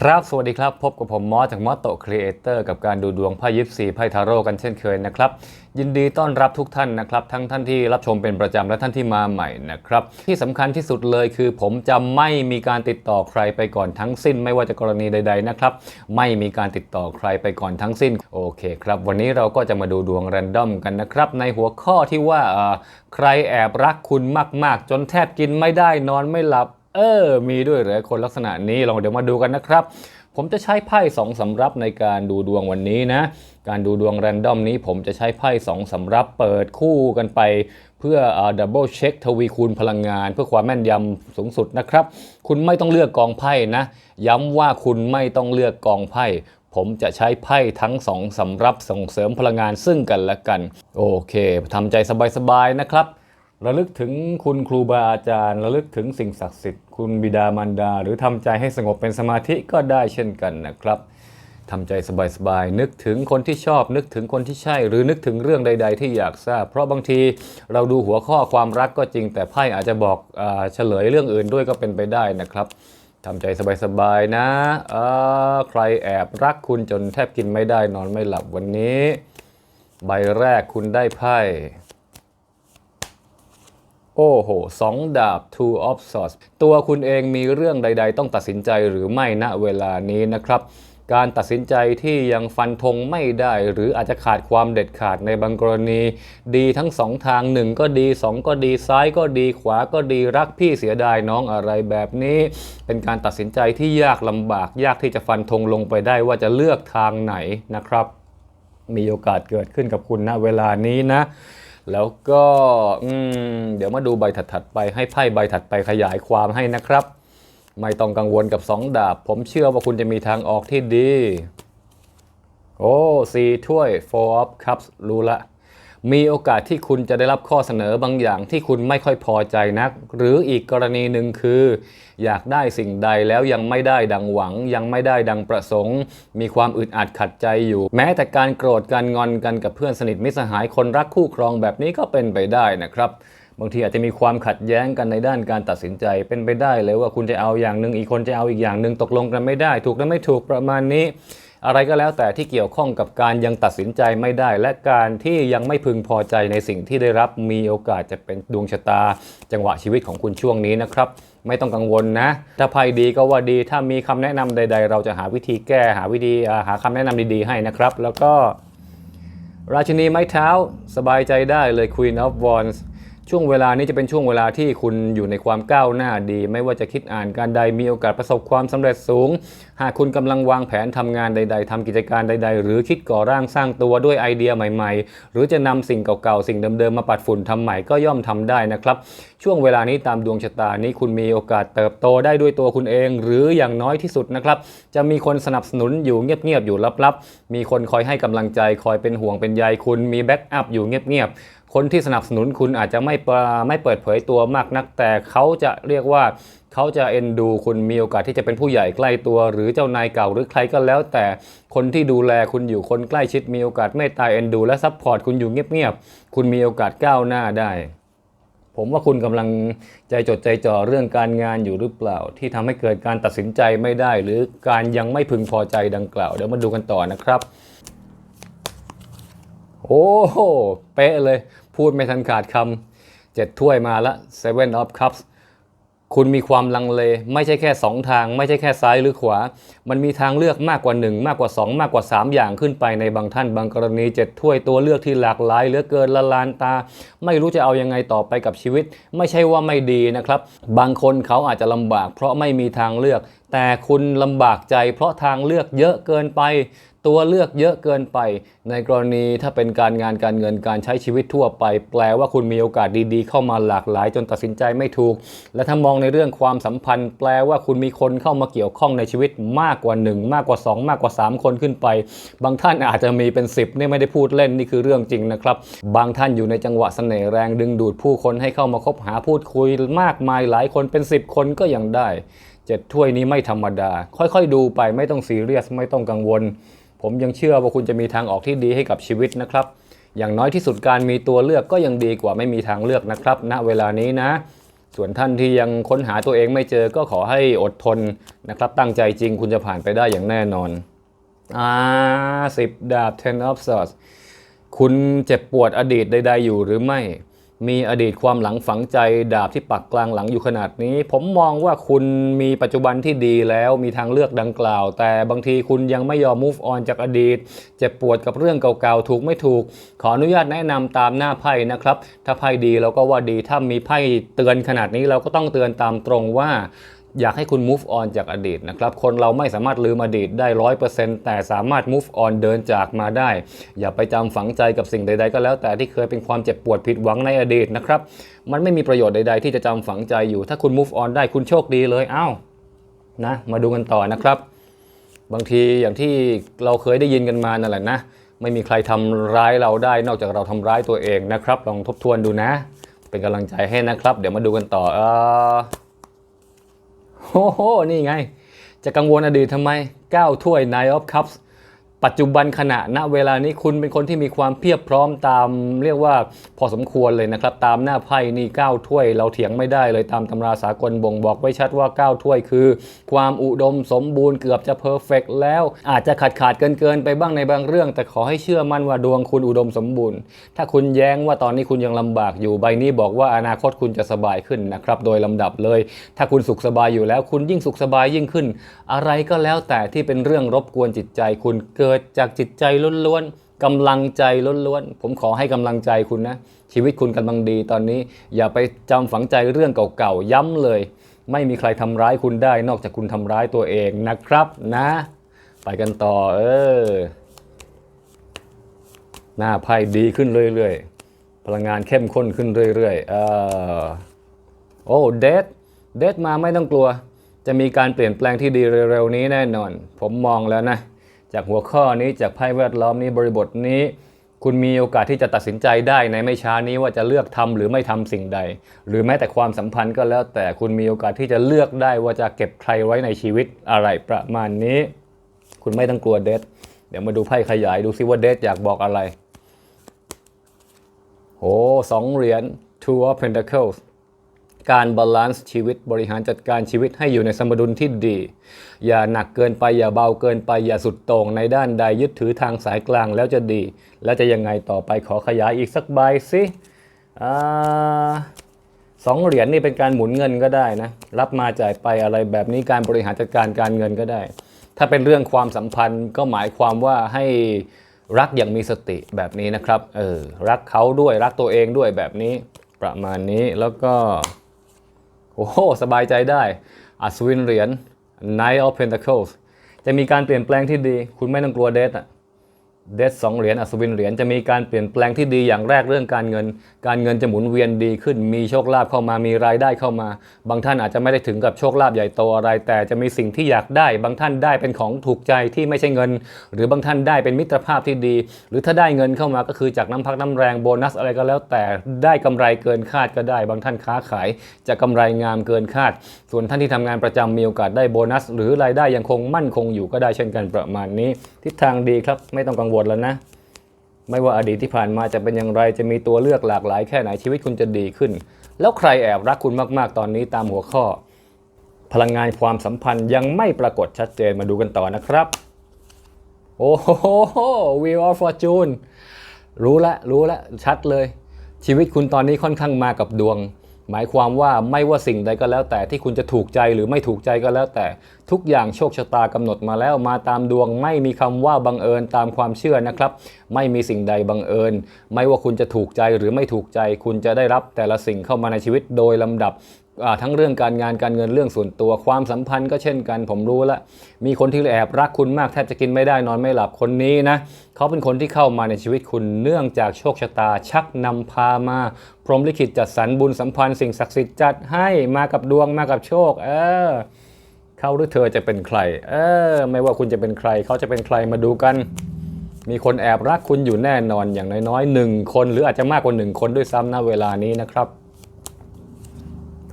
ครับ สวัสดีครับ พบกับผมมอสจากมอตโตครีเอเตอร์กับการดูดวงไพ่ยิปซีไพ่ทาโร่กันเช่นเคยนะครับ ยินดีต้อนรับทุกท่านนะครับ ทั้งท่านที่รับชมเป็นประจำและท่านที่มาใหม่นะครับ ที่สำคัญที่สุดเลยคือ ผมจะไม่มีการติดต่อใครไปก่อนทั้งสิ้น ไม่ว่าจะกรณีใด ๆนะครับ ไม่มีการติดต่อใครไปก่อนทั้งสิ้น โอเคครับ วันนี้เราก็จะมาดูดวงแรนดอมกันนะครับ ในหัวข้อที่ว่าเออใครแอบรักคุณมาก ๆ จนแทบกินไม่ได้นอนไม่หลับ เออ มีด้วยเหรอคนลักษณะนี้ลองเดี๋ยวมาดูกันนะครับ ผมจะใช้ไพ่สองสำรับในการดูดวงวันนี้นะ การดูดวงแรนดอมนี้ ผมจะใช้ไพ่สองสำรับเปิดคู่กันไป เพื่อดับเบิลเช็คทวีคูณพลังงาน เพื่อความแม่นยำสูงสุดนะครับ คุณไม่ต้องเลือกกองไพ่นะ ย้ำว่าคุณไม่ต้องเลือกกองไพ่ผมจะใช้ไพ่ทั้งสองสำรับส่งเสริมพลังงานซึ่งกันและกัน โอเคทำใจสบายๆนะครับ ระลึกถึงคุณครูบาอาจารย์ ระลึกถึงสิ่งศักดิ์สิทธิ์ คุณบิดามารดา หรือทำใจให้สงบเป็นสมาธิก็ได้เช่นกันนะครับทำใจสบายๆ นึกถึงคนที่ชอบ นึกถึงคนที่ใช่ หรือนึกถึงเรื่องใด ๆ ที่อยากทราบ เพราะบางทีเราดูหัวข้อความรักก็จริง แต่ไพ่อาจจะบอกอเฉลยเรื่องอื่นด้วยก็เป็นไปได้นะครับทำใจสบายๆนะใครแอบรักคุณจนแทบกินไม่ได้นอนไม่หลับวันนี้ ใบแรกคุณได้ไพ่ โอ้โหสองดาบ two of swords ตัวคุณเองมีเรื่องใด ๆ ต้องตัดสินใจหรือไม่ณเวลานี้นะครับ การตัดสินใจที่ยังฟันธงไม่ได้ หรืออาจจะขาดความเด็ดขาดในบางกรณี ดีทั้งสองทางหนึ่งก็ดีสองก็ดีซ้ายก็ดีขวาก็ดีรักพี่เสียดายน้องอะไรแบบนี้ เป็นการตัดสินใจที่ยากลำบาก ยากที่จะฟันธงลงไปได้ว่าจะเลือกทางไหนนะครับ มีโอกาสเกิดขึ้นกับคุณณเวลานี้นะ แล้วก็เดี๋ยวมาดูใบถัดๆไปให้ไพ่ใบถัดไปขยายความให้นะครับ ไม่ต้องกังวลกับสองดาบ ผมเชื่อว่าคุณจะมีทางออกที่ดี โอ้สี่ถ้วย four of cups รู้ละ มีโอกาสที่คุณจะได้รับข้อเสนอบางอย่างที่คุณไม่ค่อยพอใจนัก หรืออีกกรณีหนึ่งคือ อยากได้สิ่งใดแล้วยังไม่ได้ดังหวัง ยังไม่ได้ดังประสงค์ มีความอึดอัดขัดใจอยู่ แม้แต่การโกรธการงอนกันกับเพื่อนสนิทมิตรสหายคนรักคู่ครองแบบนี้ก็เป็นไปได้นะครับบางทีอาจจะมีความขัดแย้งกันในด้านการตัดสินใจเป็นไปได้เลยว่าคุณจะเอาอย่างหนึ่งอีกคนจะเอาอีกอย่างหนึ่งตกลงกันไม่ได้ ถูกและไม่ถูกประมาณนี้ อะไรก็แล้วแต่ที่เกี่ยวข้องกับการยังตัดสินใจไม่ได้ และการที่ยังไม่พึงพอใจในสิ่งที่ได้รับมีโอกาสจะเป็นดวงชะตา จังหวะชีวิตของคุณช่วงนี้นะครับ ไม่ต้องกังวลนะ ถ้าภัยดีก็ว่าดีถ้ามีคำแนะนำใด ๆ เราจะหาวิธีแก้หาวิธีหาคำแนะนำดีๆให้นะครับ แล้วก็ ราชินีไม้เท้าสบายใจได้เลย Queen of Wands ช่วงเวลานี้จะเป็นช่วงเวลาที่คุณอยู่ในความก้าวหน้าดี ไม่ว่าจะคิดอ่านการใดมีโอกาสประสบความสำเร็จสูง หากคุณกำลังวางแผนทำงานใด ๆทำกิจการใด ๆ หรือคิดก่อร่างสร้างตัวด้วยไอเดียใหม่ ๆ หรือจะนำสิ่งเก่าๆสิ่งเดิมๆมาปัดฝุ่นทำใหม่ก็ย่อมทำได้นะครับ ช่วงเวลานี้ตามดวงชะตานี้คุณมีโอกาสเติบโตได้ด้วยตัวคุณเอง หรืออย่างน้อยที่สุดนะครับ จะมีคนสนับสนุนอยู่เงียบๆอยู่ลับๆ มีคนคอยให้กำลังใจคอยเป็นห่วงเป็นใยคุณมีแบ็กอัพอยู่เงียบๆ คนที่สนับสนุนคุณอาจจะไม่ไม่เปิดเผยตัวมากนัก แต่เขาจะเรียกว่าเขาจะเอ็นดูคุณมีโอกาสที่จะเป็นผู้ใหญ่ใกล้ตัว หรือเจ้านายเก่าหรือใครก็แล้ว แต่คนที่ดูแลคุณอยู่คนใกล้ชิดมีโอกาสเมตตาเอ็นดู และซัพพอร์ตคุณอยู่เงียบๆคุณมีโอกาสก้าวหน้าได้ ผมว่าคุณกำลังใจจดใจจ่อเรื่องการงานอยู่หรือเปล่า ที่ทำให้เกิดการตัดสินใจไม่ได้ หรือการยังไม่พึงพอใจดังกล่าวเดี๋ยวมาดูกันต่อนะครับ โอ้โหเป๊ะเลย พูดไม่ทันขาดคำเจ็ดถ้วยมาละ Seven of Cups คุณมีความลังเล ไม่ใช่แค่ 2 ทาง ไม่ใช่แค่ซ้ายหรือขวา มันมีทางเลือกมากกว่า 1 มากกว่า 2 มากกว่า 3 อย่างขึ้นไปในบางท่านบางกรณีเจ็ดถ้วยตัวเลือกที่หลากหลายเหลือเกินละลานตา ไม่รู้จะเอายังไงต่อไปกับชีวิต ไม่ใช่ว่าไม่ดีนะครับ บางคนเขาอาจจะลำบาก เพราะไม่มีทางเลือก แต่คุณลำบากใจเพราะทางเลือกเยอะเกินไป ตัวเลือกเยอะเกินไป ในกรณีถ้าเป็นการงานการเงินการใช้ชีวิตทั่วไป แปลว่าคุณมีโอกาสดีๆ เข้ามาหลากหลาย จนตัดสินใจไม่ถูก และถ้ามองในเรื่องความสัมพันธ์ แปลว่าคุณมีคนเข้ามาเกี่ยวข้องในชีวิตมากกว่า 1 มากกว่า 2 มากกว่า 3 คนขึ้นไป บางท่านอาจจะมีเป็น 10นี่ไม่ได้พูดเล่นนี่คือเรื่องจริงนะครับบางท่านอยู่ในจังหวะเสน่ห์แรงดึงดูดผู้คนให้เข้ามาคบหาพูดคุยมากมายหลายคนเป็น 10 คนก็ยังได้ เจ็ดถ้วยนี้ไม่ธรรมดา ค่อยๆ ดูไปไม่ต้องซีเรียสไม่ต้องกังวล ผมยังเชื่อว่าคุณจะมีทางออกที่ดีให้กับชีวิตนะครับ อย่างน้อยที่สุดการมีตัวเลือกก็ยังดีกว่าไม่มีทางเลือกนะครับ ณเวลานี้นะ ส่วนท่านที่ยังค้นหาตัวเองไม่เจอก็ขอให้อดทนนะครับ ตั้งใจจริงคุณจะผ่านไปได้อย่างแน่นอนอ่าสิบดาบ ten of swords คุณเจ็บปวดอดีตใด ๆ อยู่หรือไม่ มีอดีตความหลังฝังใจดาบที่ปักกลางหลังอยู่ขนาดนี้ ผมมองว่าคุณมีปัจจุบันที่ดีแล้วมีทางเลือกดังกล่าว แต่บางทีคุณยังไม่ยอม move on จากอดีต เจ็บปวดกับเรื่องเก่าๆ ถูกไม่ถูก ขออนุญาตแนะนำตามหน้าไพ่นะครับ ถ้าไพ่ดีเราก็ว่าดีถ้ามีไพ่เตือนขนาดนี้เราก็ต้องเตือนตามตรงว่า อยากให้คุณ move on จากอดีตนะครับ คนเราไม่สามารถลืมอดีตได้ร้อยเปอร์เซ็นต์แต่สามารถ move on เดินจากมาได้ อย่าไปจำฝังใจกับสิ่งใด ๆ ก็แล้วแต่ที่เคยเป็นความเจ็บปวดผิดหวังในอดีตนะครับ มันไม่มีประโยชน์ใด ๆ ที่จะจำฝังใจอยู่ ถ้าคุณ move on ได้คุณโชคดีเลยอ้าวนะ มาดูกันต่อนะครับ บางทีอย่างที่เราเคยได้ยินกันมานั่นแหละนะ ไม่มีใครทำร้ายเราได้นอกจากเราทำร้ายตัวเองนะครับ ลองทบทวนดูนะ เป็นกำลังใจให้นะครับ เดี๋ยวมาดูกันต่อเออ โอ้โห นี่ไง จะกังวลอดีตทำไม 9 ถ้วย Nine of Cups ปัจจุบันขณะณเวลานี้คุณเป็นคนที่มีความเพียบพร้อมตามเรียกว่าพอสมควรเลยนะครับ ตามหน้าไพ่นี่9ถ้วย เราเถียงไม่ได้เลยตามตำราสากลบ่งบอกไว้ชัดว่า 9 ถ้วยคือ ความอุดมสมบูรณ์เกือบจะเพอร์เฟกแล้วอาจจะขาดขาดเกินเกินๆไปบ้างในบางเรื่อง แต่ขอให้เชื่อมั่นว่าดวงคุณอุดมสมบูรณ์ ถ้าคุณแย้งว่าตอนนี้คุณยังลำบากอยู่ใบนี้บอกว่าอนาคตคุณจะสบายขึ้นนะครับโดยลำดับเลย ถ้าคุณสุขสบายอยู่แล้วคุณยิ่งสุขสบายยิ่งขึ้น อะไรก็แล้วแต่ที่เป็นเรื่องรบกวนจิตใจคุณเกิดจากจิตใจล้วนๆกำลังใจล้วนๆผมขอให้กำลังใจคุณนะ ชีวิตคุณกำลังดีตอนนี้ อย่าไปจำฝังใจเรื่องเก่าๆ ย้ำเลย ไม่มีใครทำร้ายคุณได้ นอกจากคุณทำร้ายตัวเองนะครับนะ ไปกันต่อเออหน้าไพ่ดีขึ้นเรื่อยๆ พลังงานเข้มข้นขึ้นเรื่อยๆเออโอ้เดทเดทมาไม่ต้องกลัว จะมีการเปลี่ยนแปลงที่ดีเร็วๆนี้แน่นอน ผมมองแล้วนะ จากหัวข้อนี้จากไพ่แวดล้อมนี้บริบทนี้ คุณมีโอกาสที่จะตัดสินใจได้ในไม่ช้านี้ว่าจะเลือกทำหรือไม่ทำสิ่งใด หรือแม้แต่ความสัมพันธ์ก็แล้วแต่คุณมีโอกาสที่จะเลือกได้ว่าจะเก็บใครไว้ในชีวิตอะไรประมาณนี้ คุณไม่ต้องกลัวเดทเดี๋ยวมาดูไพ่ขยายดูซิว่าเดทอยากบอกอะไรโอ้สองเหรียญ two of pentacles การบาลานซ์ชีวิตบริหารจัดการชีวิตให้อยู่ในสมดุลที่ดี อย่าหนักเกินไปอย่าเบาเกินไปอย่าสุดโต่งในด้านใดยึดถือทางสายกลางแล้วจะดี แล้วจะยังไงต่อไปขอขยายอีกสักใบสิอสองเหรียญนี่เป็นการหมุนเงินก็ได้นะ รับมาจ่ายไปอะไรแบบนี้การบริหารจัดการการเงินก็ได้ ถ้าเป็นเรื่องความสัมพันธ์ก็หมายความว่าให้รักอย่างมีสติแบบนี้นะครับ เออ รักเขาด้วยรักตัวเองด้วยแบบนี้ประมาณนี้แล้วก็ โอ้โหสบายใจได้ อัศวินเหรียญ Knight of Pentacles จะมีการเปลี่ยนแปลงที่ดี คุณไม่ต้องกลัวเดทอะ เดทสองเหรียญอัศวินเหรียญจะมีการเปลี่ยนแปลงที่ดีอย่างแรกเรื่องการเงิน การเงินจะหมุนเวียนดีขึ้น มีโชคลาภเข้ามามีรายได้เข้ามา บางท่านอาจจะไม่ได้ถึงกับโชคลาภใหญ่โตอะไร แต่จะมีสิ่งที่อยากได้ บางท่านได้เป็นของถูกใจที่ไม่ใช่เงิน หรือบางท่านได้เป็นมิตรภาพที่ดี หรือถ้าได้เงินเข้ามาก็คือจากน้ำพักน้ำแรงโบนัสอะไรก็แล้ว แต่ได้กำไรเกินคาดก็ได้ บางท่านค้าขาย จะกำไรงามเกินคาด ส่วนท่านที่ทำงานประจำมีโอกาสได้โบนัส หรือรายได้ยังคงมั่นคงอยู่ก็ได้เช่นกันประมาณนี้ ทิศทางดีครับไม่ต้องกังวลแล้วนะ ไม่ว่าอดีตที่ผ่านมาจะเป็นอย่างไรจะมีตัวเลือกหลากหลายแค่ไหนชีวิตคุณจะดีขึ้น แล้วใครแอบรักคุณมาก ๆ ตอนนี้ตามหัวข้อ พลังงานความสัมพันธ์ยังไม่ปรากฏชัดเจนมาดูกันต่อนะครับ โอ้โห Wheel of Fortune รู้ละรู้ละชัดเลย ชีวิตคุณตอนนี้ค่อนข้างมากับดวง หมายความว่าไม่ว่าสิ่งใดก็แล้วแต่ที่คุณจะถูกใจหรือไม่ถูกใจก็แล้วแต่ ทุกอย่างโชคชะตากำหนดมาแล้วมาตามดวง ไม่มีคำว่าบังเอิญตามความเชื่อนะครับ ไม่มีสิ่งใดบังเอิญ ไม่ว่าคุณจะถูกใจหรือไม่ถูกใจ คุณจะได้รับแต่ละสิ่งเข้ามาในชีวิตโดยลำดับ ทั้งเรื่องการงานการเงินเรื่องส่วนตัวความสัมพันธ์ก็เช่นกัน ผมรู้แล้วมีคนที่แอบรักคุณมากแทบจะกินไม่ได้นอนไม่หลับคนนี้นะเขาเป็นคนที่เข้ามาในชีวิตคุณเนื่องจากโชคชะตา ชักนำพามา พรหมลิขิตจัดสรรบุญสัมพันธ์สิ่งศักดิ์สิทธิ์จัดให้มากับดวงมากับโชค เออเขาหรือเธอจะเป็นใคร เออ ไม่ว่าคุณจะเป็นใครเขาจะเป็นใครมาดูกัน มีคนแอบรักคุณอยู่แน่นอนอย่างน้อยๆหนึ่งคนหรืออาจจะมากกว่าหนึ่งคนด้วยซ้ำณเวลานี้นะครับ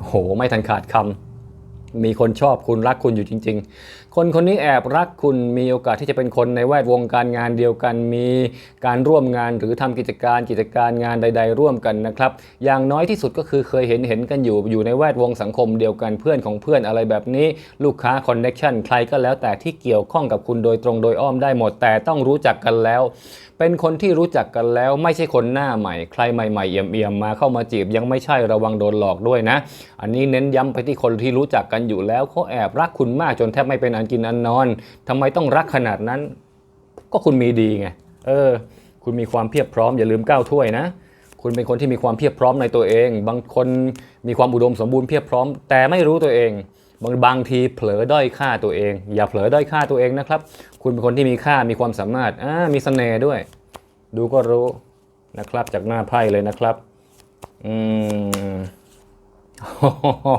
โหไม่ทันขาดคำมีคนชอบคุณรักคุณอยู่จริง ๆ คนคนนี้แอบรักคุณมีโอกาสที่จะเป็นคนในแวดวงการงานเดียวกัน มีการร่วมงานหรือทำกิจการกิจการงานใด ๆ ร่วมกันนะครับ อย่างน้อยที่สุดก็คือเคยเห็นเห็นกันอยู่อยู่ในแวดวงสังคมเดียวกันเพื่อนของเพื่อนอะไรแบบนี้ ลูกค้าคอนเน็ชันใครก็แล้วแต่ที่เกี่ยวข้องกับคุณโดยตรงโดยอ้อมได้หมดแต่ต้องรู้จักกันแล้ว เป็นคนที่รู้จักกันแล้วไม่ใช่คนหน้าใหม่ ใครใหม่ๆเอี่ยมๆมาเข้ามาจีบยังไม่ใช่ระวังโดนหลอกด้วยนะ อันนี้เน้นย้ำไปที่คนที่รู้จักกันอยู่แล้วเขาแอบรักคุณมากจนแทบไม่เป็นอันกินอันนอนทำไมต้องรักขนาดนั้น ก็คุณมีดีไงเออ คุณมีความเพียบพร้อมอย่าลืมก้าวถ้วยนะคุณเป็นคนที่มีความเพียบพร้อมในตัวเอง บางคนมีความอุดมสมบูรณ์เพียบพร้อม แต่ไม่รู้ตัวเอง บางบางทีเผลอด้อยค่าตัวเอง อย่าเผลอด้อยค่าตัวเองนะครับ คุณเป็นคนที่มีค่ามีความสามารถอ่ามีเสน่ห์ด้วย ดูก็รู้นะครับ จากหน้าไพ่เลยนะครับ อืม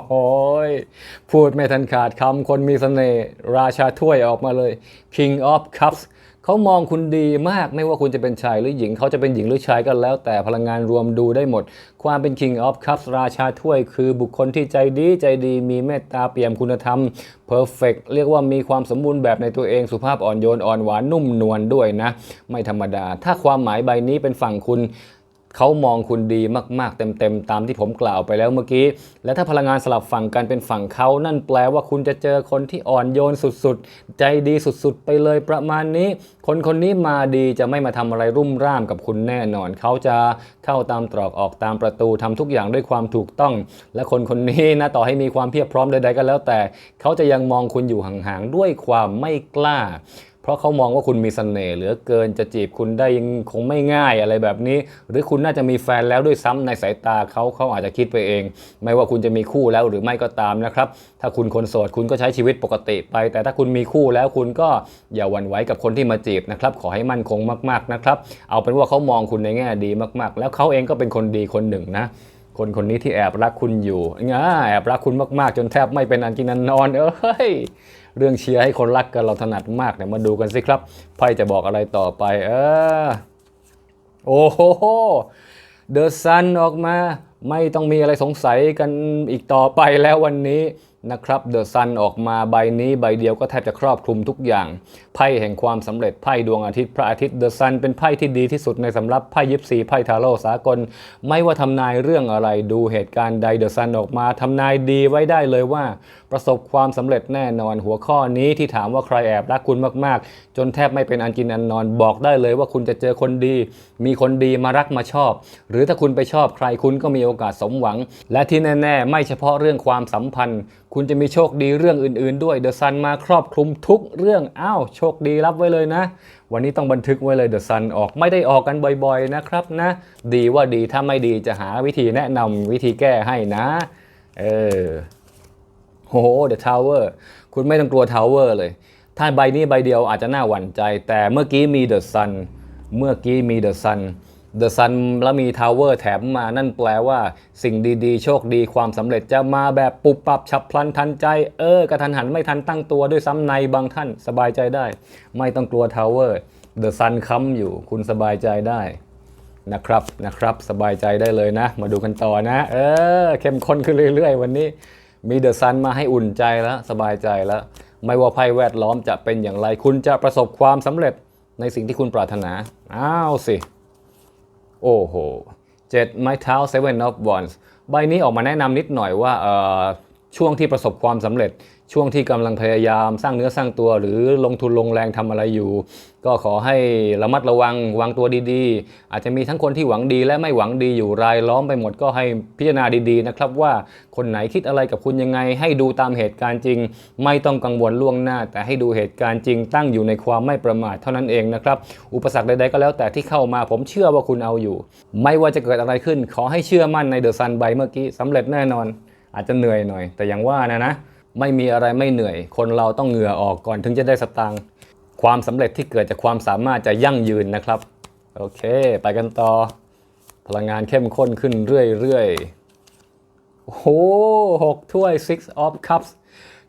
โอ้ยพูดไม่ทันขาดคำคนมีเสน่ห์ราชาถ้วยออกมาเลย King of Cups เขามองคุณดีมากไม่ว่าคุณจะเป็นชายหรือหญิง เขาจะเป็นหญิงหรือชายก็แล้ว แต่พลังงานรวมดูได้หมด ความเป็น King of Cups ราชาถ้วย คือบุคคลที่ใจดีใจดีมีเมตตาเปี่ยมคุณธรรม Perfect เรียกว่ามีความสมบูรณ์แบบในตัวเองสุภาพอ่อนโยนอ่อนหวานนุ่มนวลด้วยนะ ไม่ธรรมดา ถ้าความหมายใบนี้เป็นฝั่งคุณ เขามองคุณดีมากๆ เต็มๆ ตามที่ผมกล่าวไปแล้วเมื่อกี้ และถ้าพลังงานสลับฝั่งกันเป็นฝั่งเขานั่นแปลว่าคุณจะเจอคนที่อ่อนโยนสุดๆ ใจดีสุดๆ ไปเลยประมาณนี้ คนคนนี้มาดีจะไม่มาทำอะไรรุ่มร่ามกับคุณแน่นอน เขาจะเข้าตามตรอกออกตามประตูทำทุกอย่างด้วยความถูกต้อง และคนคนนี้นะต่อให้มีความเพียบพร้อมใดๆก็แล้วแต่ เขาจะยังมองคุณอยู่ห่างๆด้วยความไม่กล้า เพราะเขามองว่าคุณมีเสน่ห์เหลือเกินจะจีบคุณได้ยังคงไม่ง่ายอะไรแบบนี้ หรือคุณน่าจะมีแฟนแล้วด้วยซ้ำในสายตาเขาเขาอาจจะคิดไปเอง ไม่ว่าคุณจะมีคู่แล้วหรือไม่ก็ตามนะครับ ถ้าคุณคนโสดคุณก็ใช้ชีวิตปกติไป แต่ถ้าคุณมีคู่แล้วคุณก็อย่าหวั่นไหวกับคนที่มาจีบนะครับขอให้มั่นคงมากๆนะครับเอาเป็นว่าเขามองคุณในแง่ดีมากๆ แล้วเขาเองก็เป็นคนดีคนหนึ่งนะคนคนนี้ที่แอบรักคุณอยู่ง่าแอบรักคุณมากๆ จนแทบไม่เป็นอันกินอันนอนเอ้ย เรื่องเชียร์ให้คนรักกันเราถนัดมากเนี่ยมาดูกันสิครับ ไพ่จะบอกอะไรต่อไป เออ โอ้โหเดอะซันออกมา ไม่ต้องมีอะไรสงสัยกันอีกต่อไปแล้ววันนี้นะครับเดอะซันออกมาใบนี้ใบเดียวก็แทบจะครอบคลุมทุกอย่าง ไพ่แห่งความสำเร็จไพ่ดวงอาทิตย์พระอาทิตย์เดอะซันเป็นไพ่ที่ดีที่สุดในสำรับไพ่ยิปซีไพ่ทาโร่สากล ไม่ว่าทำนายเรื่องอะไรดูเหตุการณ์ใดเดอะซันออกมาทำนายดีไว้ได้เลยว่า ประสบความสำเร็จแน่นอนหัวข้อนี้ที่ถามว่าใครแอบรักคุณมากๆ จนแทบไม่เป็นอันกินอันนอนบอกได้เลยว่าคุณจะเจอคนดี มีคนดีมารักมาชอบ หรือถ้าคุณไปชอบใครคุณก็มีโอกาสสมหวัง และที่แน่ ๆ ไม่เฉพาะเรื่องความสัมพันธ์ คุณจะมีโชคดีเรื่องอื่น ๆ ด้วยเดอะซันมาครอบคลุมทุกเรื่องอ้าวโชคดีรับไว้เลยนะ วันนี้ต้องบันทึกไว้เลยเดอะซันออกไม่ได้ออกกันบ่อย ๆ นะครับนะ ดีว่าดีถ้าไม่ดีจะหาวิธีแนะนำวิธีแก้ให้นะ เออ โอ้โห The Tower คุณไม่ต้องกลัว Tower เลย ถ้าใบนี้ใบเดียวอาจจะน่าหวั่นใจ แต่เมื่อกี้มี The Sun เมื่อกี้มี The Sun The Sun แล้วมี Tower แถมมานั่นแปลว่าสิ่งดีๆ โชคดีความสำเร็จจะมาแบบปุบปับฉับพลันทันใจ เออกระทันหันไม่ทันตั้งตัวด้วยซ้ำในบางท่านสบายใจได้ ไม่ต้องกลัว Tower The Sun ค้ำอยู่คุณสบายใจได้นะครับนะครับสบายใจได้เลยนะ มาดูกันต่อนะ เออเข้มข้นขึ้นเรื่อย ๆ วันนี้ มีเดอะซันมาให้อุ่นใจแล้วสบายใจแล้ว ไม่ว่าภัยแวดล้อมจะเป็นอย่างไร คุณจะประสบความสำเร็จในสิ่งที่คุณปรารถนา อ้าวสิ โอ้โหเจ็ดไม้เท้า Seven of Wands ใบนี้ออกมาแนะนำนิดหน่อยว่าเออช่วงที่ประสบความสำเร็จ ช่วงที่กำลังพยายามสร้างเนื้อสร้างตัว หรือลงทุนลงแรงทำอะไรอยู่ ก็ขอให้ระมัดระวังวางตัวดีๆ อาจจะมีทั้งคนที่หวังดีและไม่หวังดีอยู่รายล้อมไปหมดก็ให้พิจารณาดีๆนะครับว่าคนไหนคิดอะไรกับคุณยังไง ให้ดูตามเหตุการณ์จริง ไม่ต้องกังวลล่วงหน้า แต่ให้ดูเหตุการณ์จริง ตั้งอยู่ในความไม่ประมาทเท่านั้นเองนะครับอุปสรรคใดๆก็แล้วแต่ที่เข้ามาผมเชื่อว่าคุณเอาอยู่ ไม่ว่าจะเกิดอะไรขึ้น ขอให้เชื่อมั่นในเดอะซันใบเมื่อกี้สำเร็จแน่นอน อาจจะเหนื่อยหน่อย แต่อย่างว่านะนะ ไม่มีอะไรไม่เหนื่อย คนเราต้องเหงื่อออกก่อนถึงจะได้สตางค์ความสำเร็จที่เกิดจากความสามารถจะยั่งยืนนะครับ โอเค ไปกันต่อ พลังงานเข้มข้นขึ้นเรื่อยๆ โอ้โหหกถ้วย six of cups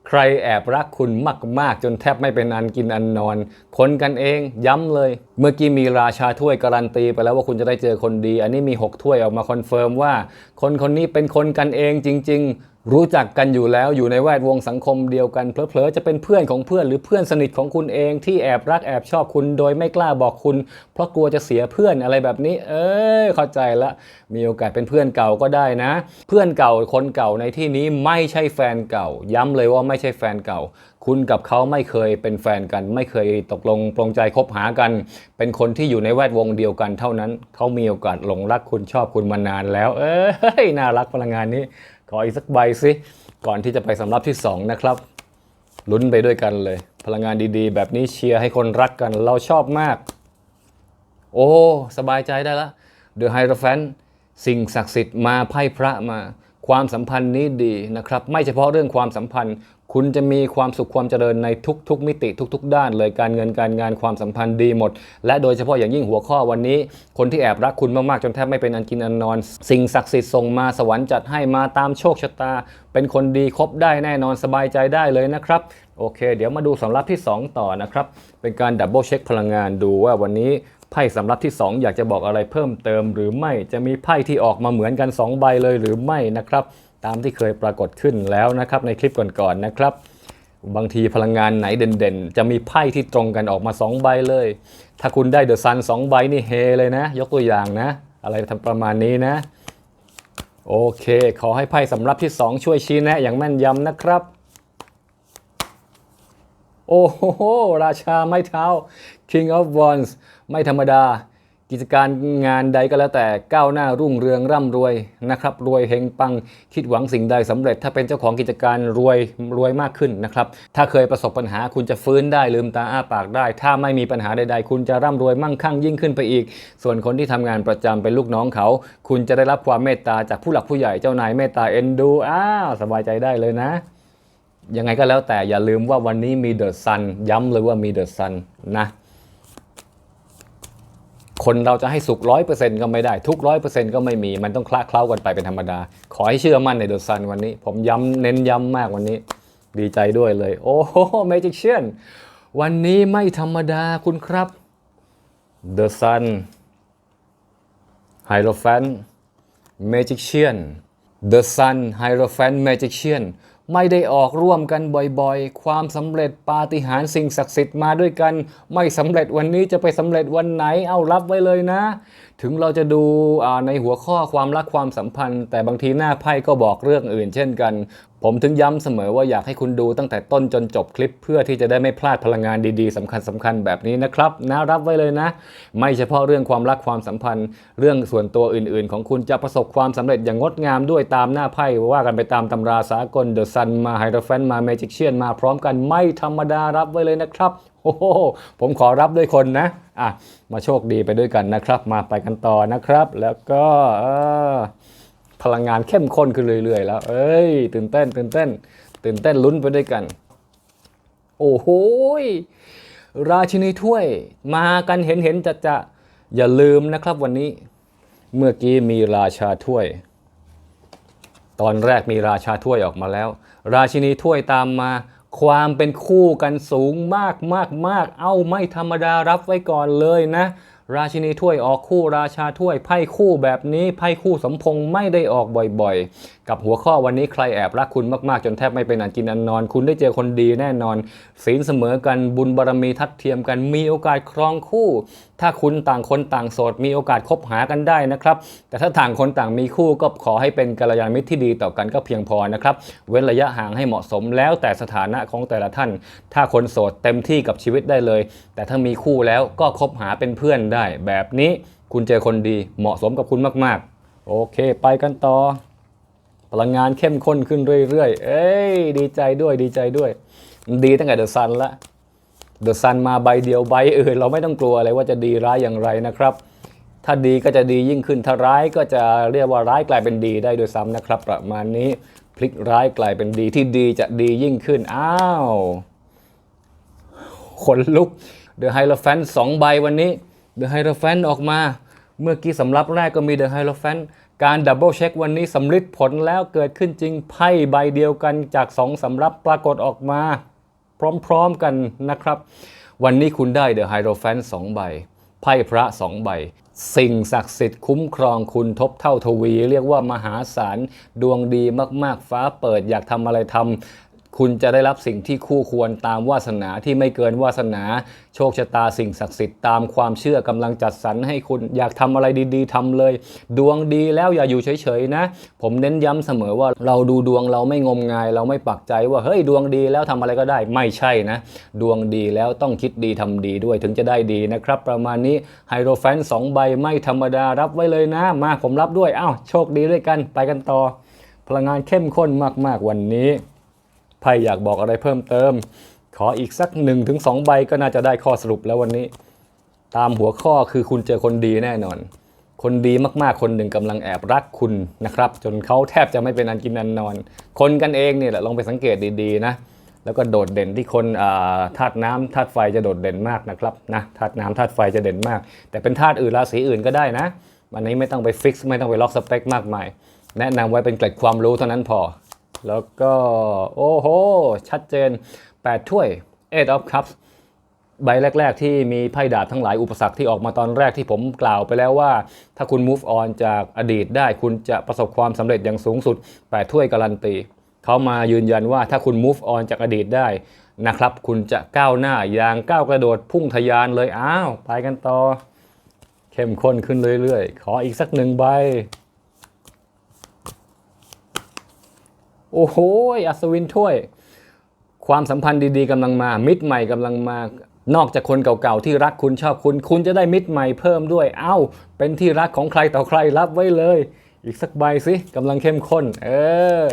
ใครแอบรักคุณมากๆ จนแทบไม่เป็นอันกินอันนอน คนกันเองย้ำเลย เมื่อกี้มีราชาถ้วยการันตีไปแล้วว่าคุณจะได้เจอคนดี อันนี้มี 6 ถ้วยออกมาคอนเฟิร์มว่า คนคนนี้เป็นคนกันเองจริง ๆ รู้จักกันอยู่แล้วอยู่ในแวดวงสังคมเดียวกันเพลอๆจะเป็นเพื่อนของเพื่อนหรือเพื่อนสนิทของคุณเองที่แอบรักแอบชอบคุณโดยไม่กล้าบอกคุณ เพราะกลัวจะเสียเพื่อนอะไรแบบนี้ เอ้ยเข้าใจละ มีโอกาสเป็นเพื่อนเก่าก็ได้นะ เพื่อนเก่าคนเก่าในที่นี้ไม่ใช่แฟนเก่า ย้ำเลยว่าไม่ใช่แฟนเก่า คุณกับเขาไม่เคยเป็นแฟนกัน ไม่เคยตกลงปรงใจคบหากัน เป็นคนที่อยู่ในแวดวงเดียวกันเท่านั้นเขามีโอกาสหลงรักคุณชอบคุณมานานแล้ว เอ้ยน่ารักพลังงานนี้ ขออีกสักใบสิก่อนที่จะไปสำรับที่ 2 นะครับลุ้นไปด้วยกันเลย พลังงานดีๆ แบบนี้เชียร์ให้คนรักกันเราชอบมาก โอ้ สบายใจได้ละเดอะไฮโดรแฟนสิ่งศักดิ์สิทธิ์มาไพ่พระมา ความสัมพันธ์นี้ดีนะครับ ไม่เฉพาะเรื่องความสัมพันธ์ คุณจะมีความสุขความเจริญในทุกๆ มิติทุก ๆ ด้าน เลยการเงินการงานความสัมพันธ์ดีหมด และโดยเฉพาะอย่างยิ่งหัวข้อวันนี้ คนที่แอบรักคุณมากๆจนแทบไม่เป็นอันกินอันนอน สิ่งศักดิ์สิทธิ์ส่งมาสวรรค์จัดให้มาตามโชคชะตา เป็นคนดีคบได้แน่นอนสบายใจได้เลยนะครับโอเค เดี๋ยวมาดูสำรับที่ 2 ต่อนะครับเป็นการดับเบิลเช็คพลังงานดูว่าวันนี้ ไพ่สำรับที่ 2 อยากจะบอกอะไรเพิ่มเติมหรือไม่จะมีไพ่ที่ออกมาเหมือนกัน 2 ใบเลยหรือไม่นะครับ ตามที่เคยปรากฏขึ้นแล้วนะครับในคลิปก่อนๆนะครับบางทีพลังงานไหนเด่นๆ จะมีไพ่ที่ตรงกันออกมา 2 ใบเลย ถ้าคุณได้เดอะซัน2ใบนี่เฮเลยนะ ยกตัวอย่างนะ อะไรทำประมาณนี้นะ โอเค ขอให้ไพ่สำรับที่ 2 ช่วยชี้แนะอย่างแม่นยำนะครับ โอ้โห ราชาไม้เท้า King of Wands ไม่ธรรมดา กิจการงานใดก็แล้วแต่ก้าวหน้ารุ่งเรืองร่ำรวยนะครับรวยเฮงปังคิดหวังสิ่งใดสำเร็จ ถ้าเป็นเจ้าของกิจการรวยรวยมากขึ้นนะครับถ้าเคยประสบปัญหาคุณจะฟื้นได้ลืมตาอ้าปากได้ ถ้าไม่มีปัญหาใด ๆ คุณจะร่ำรวยมั่งคั่งยิ่งขึ้นไปอีก ส่วนคนที่ทำงานประจำเป็นลูกน้องเขา คุณจะได้รับความเมตตาจากผู้หลักผู้ใหญ่เจ้านายเมตตาเอ็นดูอ้าวสบายใจได้เลยนะยังไงก็แล้วแต่อย่าลืมว่าวันนี้มีเดอะซัน ย้ำเลยว่ามีเดอะซันนะ คนเราจะให้สุขร้อยเปอร์เซ็นต์ก็ไม่ได้ ทุกร้อยเปอร์เซ็นต์ก็ไม่มี มันต้องคลาเคล้ากันไปเป็นธรรมดา ขอให้เชื่อมั่นในเดอะซันวันนี้ ผมย้ำเน้นย้ำมากวันนี้ ดีใจด้วยเลย โอ้โหเมจิกเชียนวันนี้ไม่ธรรมดาคุณครับ The Sun Hierophant Magician The Sun Hierophant Magician ไม่ ไม่ได้ออกร่วมกันบ่อยๆ ความสำเร็จปาฏิหาริย์สิ่งศักดิ์สิทธิ์มาด้วยกัน ไม่สำเร็จวันนี้จะไปสำเร็จวันไหนเอารับไว้เลยนะ ถึงเราจะดูในหัวข้อความรักความสัมพันธ์ แต่บางทีหน้าไพ่ก็บอกเรื่องอื่น เช่นกัน ผมถึงย้ำเสมอว่าอยากให้คุณดูตั้งแต่ต้นจนจบคลิป เพื่อที่จะได้ไม่พลาดพลังงานดีๆสำคัญสคัญๆแบบนี้นะครับนะรับไว้เลยนะ ไม่เฉพาะเรื่องความรักความสัมพันธ์ เรื่องส่วนตัวอื่นๆ ของคุณจะประสบความสำเร็จอย่างงดงามด้วยตามหน้าไพ่ว่ากันไปตามตำราสากลเดอะซันมาไฮโดรแฟนมาเมจิกเชียนมาพร้อมกันไม่ธรรมดารับไว้เลยนะครับโอ้โหผมขอรับด้วยคนนะอะมาโชคดีไปด้วยกันนะครับ มาไปกันต่อนะครับ แล้วก็ พลังงานเข้มข้นขึ้นเรื่อยๆ แล้ว เอ้ย ตื่นเต้น ตื่นเต้น ตื่นเต้นลุ้นไปด้วยกัน โอ้โหราชินีถ้วยมากันเห็นเห็นจะจะๆอย่าลืมนะครับวันนี้ เมื่อกี้มีราชาถ้วย ตอนแรกมีราชาถ้วยออกมาแล้ว ราชินีถ้วยตามมา ความเป็นคู่กันสูงมากมากมากเอ้าไม่ธรรมดารับไว้ก่อนเลยนะ ราชินีถ้วยออกคู่ราชาถ้วยไพ่คู่แบบนี้ไพ่คู่สมพงษ์ไม่ได้ออกบ่อยๆ กับหัวข้อวันนี้ใครแอบรักคุณมากๆ จนแทบไม่เป็นอันกินอันนอน คุณได้เจอคนดีแน่นอน ศีลเสมอกันบุญบารมีทัดเทียมกันมีโอกาสครองคู่ ถ้าคุณต่างคนต่างโสดมีโอกาสคบหากันได้นะครับ แต่ถ้าต่างคนต่างมีคู่ก็ขอให้เป็นกัลยาณมิตรที่ดีต่อกันก็เพียงพอนะครับเว้นระยะห่างให้เหมาะสมแล้วแต่สถานะของแต่ละท่าน ถ้าคนโสดเต็มที่กับชีวิตได้เลย แต่ถ้ามีคู่แล้วก็คบหาเป็นเพื่อนได้แบบนี้คุณเจอคนดีเหมาะสมกับคุณมาก ๆ โอเค ไปกันต่อ พลังงานเข้มข้นขึ้นเรื่อยๆ เอ้ย ดีใจด้วยดีใจด้วย ดีตั้งแต่เดอะซันละเดอะซันมาใบเดียวใบอื่นเราไม่ต้องกลัวเลยว่าจะดีร้ายอย่างไรนะครับ ถ้าดีก็จะดียิ่งขึ้น ถ้าร้ายก็จะเรียกว่าร้ายกลายเป็นดีได้โดยซ้ำนะครับ ประมาณนี้พลิกร้ายกลายเป็นดีที่ดีจะดียิ่งขึ้น อ้าวขนลุกเดอะไฮโลแฟนสองใบวันนี้ เดอะไฮโลแฟนออกมา เมื่อกี้สำรับแรกก็มีเดอะไฮโลแฟนการดับเบิลเช็ควันนี้สำลิดผลแล้วเกิดขึ้นจริงไพ่ใบเดียวกันจากสองสำรับปรากฏออกมา พร้อมๆกันนะครับ วันนี้คุณได้เดอะไฮโรแฟนสองใบไพ่พระสองใบ สิ่งศักดิ์สิทธิ์คุ้มครองคุณทบเท่าทวี เรียกว่ามหาศาลดวงดีมากๆฟ้าเปิดอยากทำอะไรทำ คุณจะได้รับสิ่งที่คู่ควรตามวาสนาที่ไม่เกินวาสนา โชคชะตาสิ่งศักดิ์สิทธิ์ตามความเชื่อกำลังจัดสรรให้คุณอยากทำอะไรดีๆทำเลย ดวงดีแล้วอย่าอยู่เฉยๆนะ ผมเน้นย้ำเสมอว่าเราดูดวงเราไม่งมงาย เราไม่ปักใจว่าเฮ้ยดวงดีแล้วทำอะไรก็ได้ไม่ใช่นะ ดวงดีแล้วต้องคิดดีทำดีด้วยถึงจะได้ดีนะครับ ประมาณนี้ไฮโรแฟนสองใบไม่ธรรมดารับไว้เลยนะ มาผมรับด้วยอ้าวโชคดีด้วยกันไปกันต่อ พลังงานเข้มข้นมากๆวันนี้ ไพ่อยากบอกอะไรเพิ่มเติม ขออีกสัก1นถึงสใบก็น่าจะได้ข้อสรุปแล้ววันนี้ ตามหัวข้อคือคุณเจอคนดีแน่นอน คนดีมากๆคนหนึ่งกำลังแอบรักคุณนะครับ จนเขาแทบจะไม่เป็นอันกินอันนอน คนกันเองเนี่ยแหละลองไปสังเกตดีๆนะแล้วก็โดดเด่นที่คนธาตุน้ำธาตุไฟจะโดดเด่นมากนะครับนะธาตุน้ำธาตุไฟจะเด่นมาก แต่เป็นธาตุอื่นราศีอื่นก็ได้นะวันนี้ไม่ต้องไปฟิกซ์ไม่ต้องไปล็อกสเปคมากมาย แนะนำไว้เป็นเกร็ดความรู้เท่านั้นพอ แล้วก็ โอ้โห ชัดเจน 8 ถ้วย Eight of Cups ใบแรก ๆ ที่มีไพ่ดาบทั้งหลายอุปสรรคที่ออกมาตอนแรกที่ผมกล่าวไปแล้วว่า ถ้าคุณ move on จากอดีตได้คุณจะประสบความสำเร็จอย่างสูงสุด 8 ถ้วยการันตีเขามายืนยันว่าถ้าคุณ move on จากอดีตได้นะครับ คุณจะก้าวหน้าอย่างก้าวกระโดดพุ่งทะยานเลย อ้าว ไปกันต่อ เข้มข้นขึ้นเรื่อย ๆ ขออีกสักหนึ่งใบ โอ้โหอัศวินถ้วย ความสัมพันธ์ดีๆกำลังมา มิตรใหม่กำลังมานอกจากคนเก่าๆที่รักคุณชอบคุณ คุณจะได้มิตรใหม่เพิ่มด้วย เอ้า เป็นที่รักของใครต่อใครรับไว้เลย อีกสักใบสิกำลังเข้มข้น เออ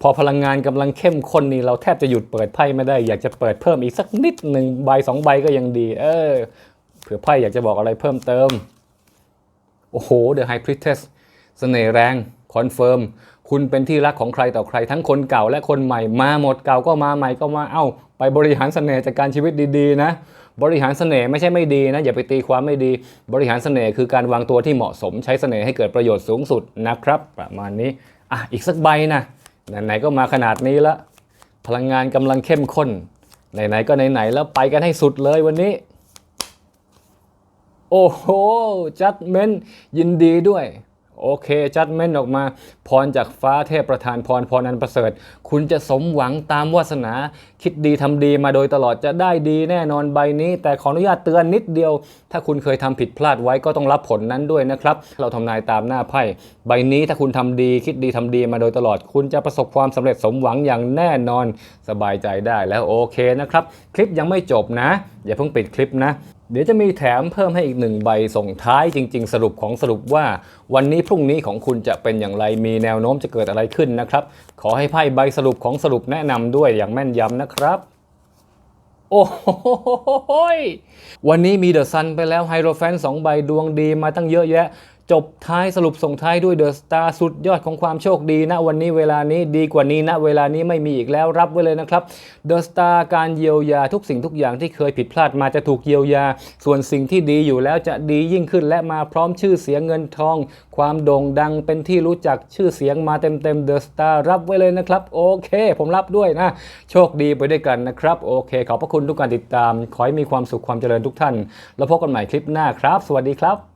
พอพลังงานกำลังเข้มข้นนี่เราแทบจะหยุดเปิดไพ่ไม่ได้ อยากจะเปิดเพิ่มอีกสักนิดหนึ่งใบสองใบก็ยังดี เออเผื่อไพ่อยากจะบอกอะไรเพิ่มเติม โอ้โห The High Priestess เสน่ห์แรงคอนเฟิร์ม คุณเป็นที่รักของใครต่อใคร ทั้งคนเก่าและคนใหม่มาหมดเก่าก็มาใหม่ก็มาเอ้า ไปบริหารเสน่ห์จากการชีวิตดีๆนะบริหารเสน่ห์ไม่ใช่ไม่ดีนะอย่าไปตีความไม่ดี บริหารเสน่ห์คือการวางตัวที่เหมาะสมใช้เสน่ห์ให้เกิดประโยชน์สูงสุดนะครับ ประมาณนี้อะอีกสักใบนะไหนๆก็มาขนาดนี้ละ พลังงานกำลังเข้มข้นไหนๆก็ไหนๆแล้วไปกันให้สุดเลยวันนี้ โอ้โหจัดเมนยินดีด้วย โอเค จัดเม่นออกมา พรจากฟ้าเทพประทานพรพรอันประเสริฐ คุณจะสมหวังตามวาสนา คิดดีทำดีมาโดยตลอดจะได้ดีแน่นอนใบนี้ แต่ขออนุญาตเตือนนิดเดียว ถ้าคุณเคยทำผิดพลาดไว้ก็ต้องรับผลนั้นด้วยนะครับ เราทำนายตามหน้าไพ่ ใบนี้ถ้าคุณทำดี คิดดีทำดีมาโดยตลอด คุณจะประสบความสำเร็จสมหวังอย่างแน่นอนสบายใจได้แล้วโอเคนะครับ คลิปยังไม่จบนะ อย่าเพิ่งปิดคลิปนะ เดี๋ยวจะมีแถมเพิ่มให้อีกหนึ่งใบส่งท้ายจริง ๆ สรุปของสรุปว่า วันนี้พรุ่งนี้ของคุณจะเป็นอย่างไรมีแนวโน้มจะเกิดอะไรขึ้นนะครับ ขอให้ไพ่ใบสรุปของสรุปแนะนำด้วยอย่างแม่นยำนะครับ โอ้โหวันนี้มีเดอะซันไปแล้วไฮโรแฟนสองใบดวงดีมาตั้งเยอะแยะ จบท้ายสรุปส่งท้ายด้วยเดอะสตาร์สุดยอดของความโชคดีนะวันนี้เวลานี้ดีกว่านี้นะเวลานี้ไม่มีอีกแล้วรับไว้เลยนะครับเดอะสตาร์การเยียวยาทุกสิ่งทุกอย่างที่เคยผิดพลาดมาจะถูกเยียวยา ส่วนสิ่งที่ดีอยู่แล้วจะดียิ่งขึ้นและมาพร้อมชื่อเสียงเงินทอง ความโด่งดังเป็นที่รู้จักชื่อเสียงมาเต็มๆเดอะสตาร์รับไว้เลยนะครับโอเค ผมรับด้วยนะ โชคดีไปด้วยกันนะครับโอเค ขอบพระคุณทุกการติดตาม ขอให้มีความสุขความเจริญทุกท่าน แล้วพบกันใหม่คลิปหน้าครับ สวัสดีครับ